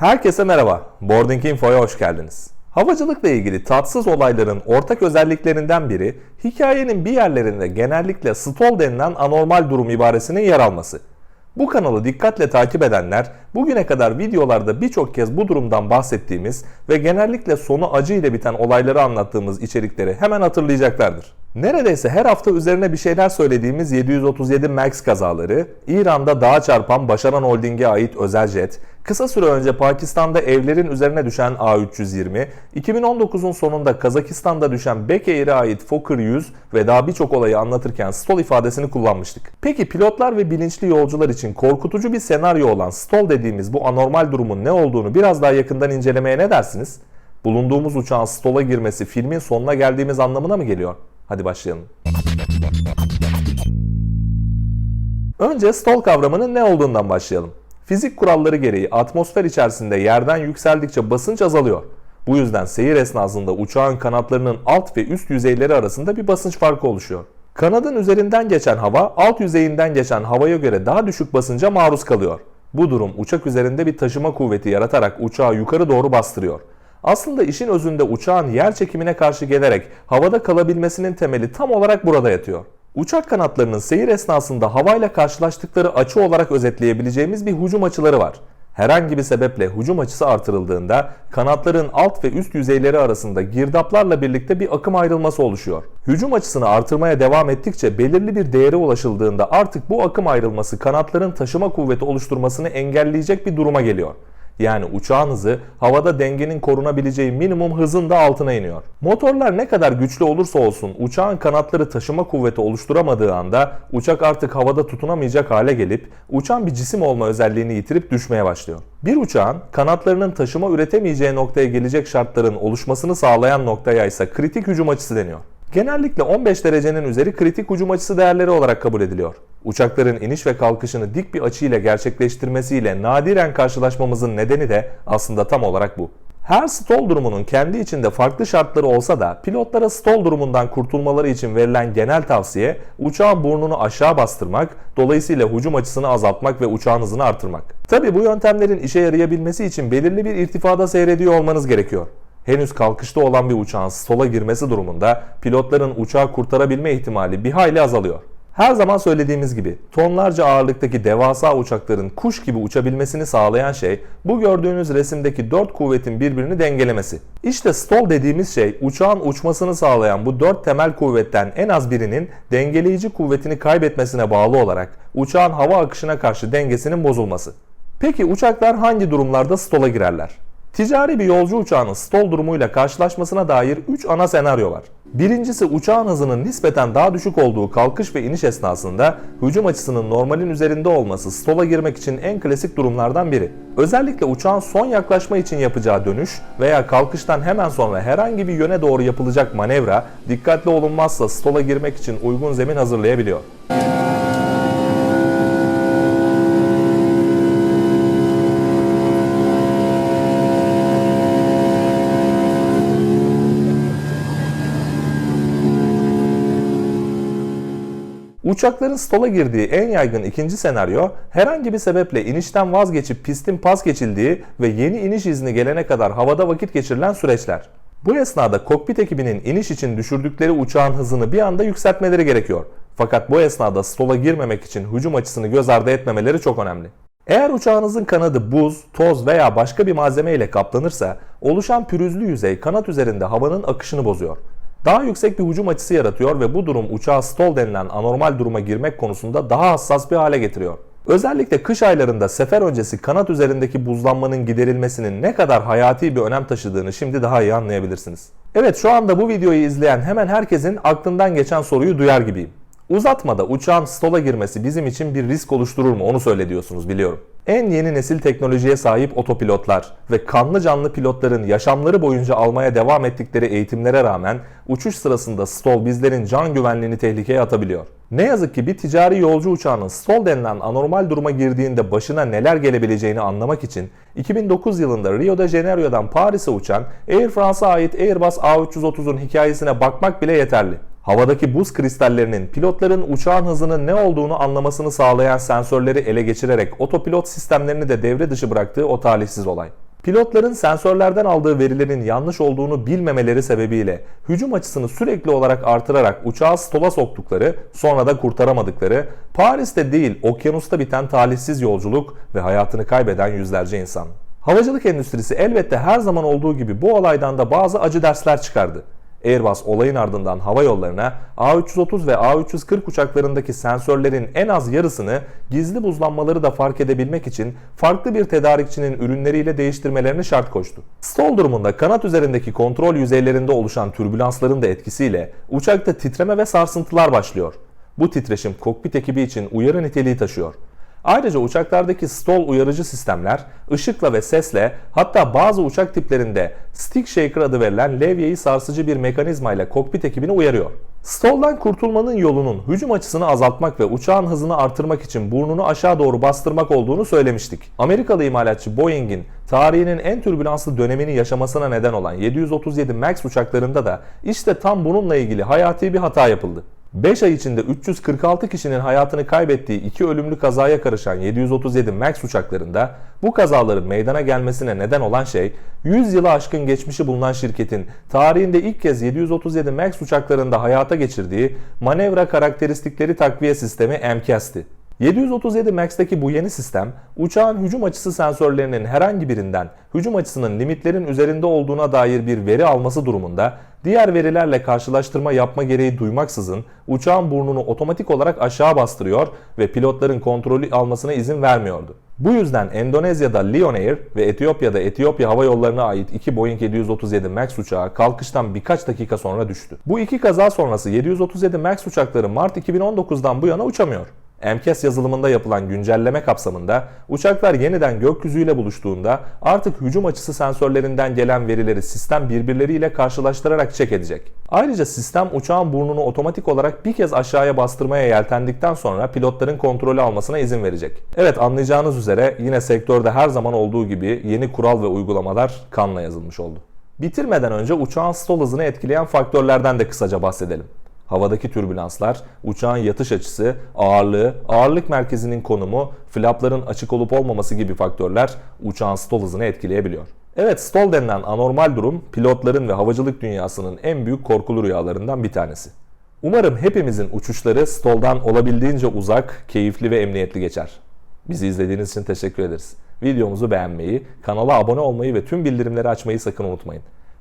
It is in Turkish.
Herkese merhaba. Boarding Info'ya hoş geldiniz. Havacılıkla ilgili tatsız olayların ortak özelliklerinden biri hikayenin bir yerlerinde genellikle stall denilen anormal durum ibaresinin yer alması. Bu kanalı dikkatle takip edenler bugüne kadar videolarda birçok kez bu durumdan bahsettiğimiz ve genellikle sonu acı ile biten olayları anlattığımız içerikleri hemen hatırlayacaklardır. Neredeyse her hafta üzerine bir şeyler söylediğimiz 737 MAX kazaları, İran'da dağa çarpan Başaran Holding'e ait özel jet, kısa süre önce Pakistan'da evlerin üzerine düşen A320, 2019'un sonunda Kazakistan'da düşen Bek Air'e ait Fokker 100 ve daha birçok olayı anlatırken stall ifadesini kullanmıştık. Peki pilotlar ve bilinçli yolcular için korkutucu bir senaryo olan stall dediğimiz bu anormal durumun ne olduğunu biraz daha yakından incelemeye ne dersiniz? Bulunduğumuz uçağın stall'a girmesi filmin sonuna geldiğimiz anlamına mı geliyor? Hadi başlayalım. Önce stall kavramının ne olduğundan başlayalım. Fizik kuralları gereği atmosfer içerisinde yerden yükseldikçe basınç azalıyor. Bu yüzden seyir esnasında uçağın kanatlarının alt ve üst yüzeyleri arasında bir basınç farkı oluşuyor. Kanadın üzerinden geçen hava alt yüzeyinden geçen havaya göre daha düşük basınca maruz kalıyor. Bu durum uçak üzerinde bir taşıma kuvveti yaratarak uçağı yukarı doğru bastırıyor. Aslında işin özünde uçağın yer çekimine karşı gelerek havada kalabilmesinin temeli tam olarak burada yatıyor. Uçak kanatlarının seyir esnasında havayla karşılaştıkları açı olarak özetleyebileceğimiz bir hücum açıları var. Herhangi bir sebeple hücum açısı artırıldığında kanatların alt ve üst yüzeyleri arasında girdaplarla birlikte bir akım ayrılması oluşuyor. Hücum açısını artırmaya devam ettikçe belirli bir değere ulaşıldığında artık bu akım ayrılması kanatların taşıma kuvveti oluşturmasını engelleyecek bir duruma geliyor. Yani uçağın hızı havada dengenin korunabileceği minimum hızın da altına iniyor. Motorlar ne kadar güçlü olursa olsun uçağın kanatları taşıma kuvveti oluşturamadığı anda uçak artık havada tutunamayacak hale gelip uçan bir cisim olma özelliğini yitirip düşmeye başlıyor. Bir uçağın kanatlarının taşıma üretemeyeceği noktaya gelecek şartların oluşmasını sağlayan noktaya ise kritik hücum açısı deniyor. Genellikle 15 derecenin üzeri kritik hücum açısı değerleri olarak kabul ediliyor. Uçakların iniş ve kalkışını dik bir açı ile gerçekleştirmesiyle nadiren karşılaşmamızın nedeni de aslında tam olarak bu. Her stall durumunun kendi içinde farklı şartları olsa da pilotlara stall durumundan kurtulmaları için verilen genel tavsiye uçağın burnunu aşağı bastırmak, dolayısıyla hücum açısını azaltmak ve uçağın hızını artırmak. Tabi bu yöntemlerin işe yarayabilmesi için belirli bir irtifada seyrediyor olmanız gerekiyor. Henüz kalkışta olan bir uçağın stola girmesi durumunda pilotların uçağı kurtarabilme ihtimali bir hayli azalıyor. Her zaman söylediğimiz gibi tonlarca ağırlıktaki devasa uçakların kuş gibi uçabilmesini sağlayan şey bu gördüğünüz resimdeki dört kuvvetin birbirini dengelemesi. İşte stall dediğimiz şey uçağın uçmasını sağlayan bu dört temel kuvvetten en az birinin dengeleyici kuvvetini kaybetmesine bağlı olarak uçağın hava akışına karşı dengesinin bozulması. Peki uçaklar hangi durumlarda stola girerler? Ticari bir yolcu uçağının stall durumuyla karşılaşmasına dair 3 ana senaryo var. Birincisi uçağın hızının nispeten daha düşük olduğu kalkış ve iniş esnasında hücum açısının normalin üzerinde olması stola girmek için en klasik durumlardan biri. Özellikle uçağın son yaklaşma için yapacağı dönüş veya kalkıştan hemen sonra herhangi bir yöne doğru yapılacak manevra dikkatli olunmazsa stola girmek için uygun zemin hazırlayabiliyor. Uçakların stola girdiği en yaygın ikinci senaryo herhangi bir sebeple inişten vazgeçip pistin pas geçildiği ve yeni iniş izni gelene kadar havada vakit geçirilen süreçler. Bu esnada kokpit ekibinin iniş için düşürdükleri uçağın hızını bir anda yükseltmeleri gerekiyor. Fakat bu esnada stola girmemek için hücum açısını göz ardı etmemeleri çok önemli. Eğer uçağınızın kanadı buz, toz veya başka bir malzeme ile kaplanırsa oluşan pürüzlü yüzey kanat üzerinde havanın akışını bozuyor. Daha yüksek bir hücum açısı yaratıyor ve bu durum uçağı stall denilen anormal duruma girmek konusunda daha hassas bir hale getiriyor. Özellikle kış aylarında sefer öncesi kanat üzerindeki buzlanmanın giderilmesinin ne kadar hayati bir önem taşıdığını şimdi daha iyi anlayabilirsiniz. Evet şu anda bu videoyu izleyen hemen herkesin aklından geçen soruyu duyar gibiyim. Uzatmada uçağın stola girmesi bizim için bir risk oluşturur mu onu söyle diyorsunuz biliyorum. En yeni nesil teknolojiye sahip otopilotlar ve kanlı canlı pilotların yaşamları boyunca almaya devam ettikleri eğitimlere rağmen uçuş sırasında stall bizlerin can güvenliğini tehlikeye atabiliyor. Ne yazık ki bir ticari yolcu uçağının stall denilen anormal duruma girdiğinde başına neler gelebileceğini anlamak için 2009 yılında Rio de Janeiro'dan Paris'e uçan Air France'a ait Airbus A330'un hikayesine bakmak bile yeterli. Havadaki buz kristallerinin pilotların uçağın hızının ne olduğunu anlamasını sağlayan sensörleri ele geçirerek otopilot sistemlerini de devre dışı bıraktığı o talihsiz olay. Pilotların sensörlerden aldığı verilerin yanlış olduğunu bilmemeleri sebebiyle hücum açısını sürekli olarak artırarak uçağı stola soktukları, sonra da kurtaramadıkları, Paris'te değil okyanusta biten talihsiz yolculuk ve hayatını kaybeden yüzlerce insan. Havacılık endüstrisi elbette her zaman olduğu gibi bu olaydan da bazı acı dersler çıkardı. Airbus olayın ardından hava yollarına A330 ve A340 uçaklarındaki sensörlerin en az yarısını gizli buzlanmaları da fark edebilmek için farklı bir tedarikçinin ürünleriyle değiştirmelerini şart koştu. Stall durumunda kanat üzerindeki kontrol yüzeylerinde oluşan türbülansların da etkisiyle uçakta titreme ve sarsıntılar başlıyor. Bu titreşim kokpit ekibi için uyarı niteliği taşıyor. Ayrıca uçaklardaki stall uyarıcı sistemler ışıkla ve sesle hatta bazı uçak tiplerinde stick shaker adı verilen levyeyi sarsıcı bir mekanizmayla kokpit ekibini uyarıyor. Stall'dan kurtulmanın yolunun hücum açısını azaltmak ve uçağın hızını artırmak için burnunu aşağı doğru bastırmak olduğunu söylemiştik. Amerikalı imalatçı Boeing'in tarihinin en türbülanslı dönemini yaşamasına neden olan 737 MAX uçaklarında da işte tam bununla ilgili hayati bir hata yapıldı. 5 ay içinde 346 kişinin hayatını kaybettiği iki ölümlü kazaya karışan 737 MAX uçaklarında bu kazaların meydana gelmesine neden olan şey 100 yılı aşkın geçmişi bulunan şirketin tarihinde ilk kez 737 MAX uçaklarında hayata geçirdiği manevra karakteristikleri takviye sistemi MCAS'ti. 737 MAX'teki bu yeni sistem uçağın hücum açısı sensörlerinin herhangi birinden hücum açısının limitlerin üzerinde olduğuna dair bir veri alması durumunda diğer verilerle karşılaştırma yapma gereği duymaksızın uçağın burnunu otomatik olarak aşağı bastırıyor ve pilotların kontrolü almasına izin vermiyordu. Bu yüzden Endonezya'da Lion Air ve Etiyopya'da Etiyopya Hava Yolları'na ait iki Boeing 737 MAX uçağı kalkıştan birkaç dakika sonra düştü. Bu iki kaza sonrası 737 MAX uçakları Mart 2019'dan bu yana uçamıyor. MCAS yazılımında yapılan güncelleme kapsamında uçaklar yeniden gökyüzüyle buluştuğunda artık hücum açısı sensörlerinden gelen verileri sistem birbirleriyle karşılaştırarak check edecek. Ayrıca sistem uçağın burnunu otomatik olarak bir kez aşağıya bastırmaya yeltendikten sonra pilotların kontrolü almasına izin verecek. Evet anlayacağınız üzere yine sektörde her zaman olduğu gibi yeni kural ve uygulamalar kanla yazılmış oldu. Bitirmeden önce uçağın stall hızını etkileyen faktörlerden de kısaca bahsedelim havadaki türbülanslar, uçağın yatış açısı, ağırlığı, ağırlık merkezinin konumu, flapların açık olup olmaması gibi faktörler uçağın stall hızını etkileyebiliyor. Evet stall denilen anormal durum pilotların ve havacılık dünyasının en büyük korkulu rüyalarından bir tanesi. Umarım hepimizin uçuşları stall'dan olabildiğince uzak, keyifli ve emniyetli geçer. Bizi izlediğiniz için teşekkür ederiz. Videomuzu beğenmeyi, kanala abone olmayı ve tüm bildirimleri açmayı sakın unutmayın.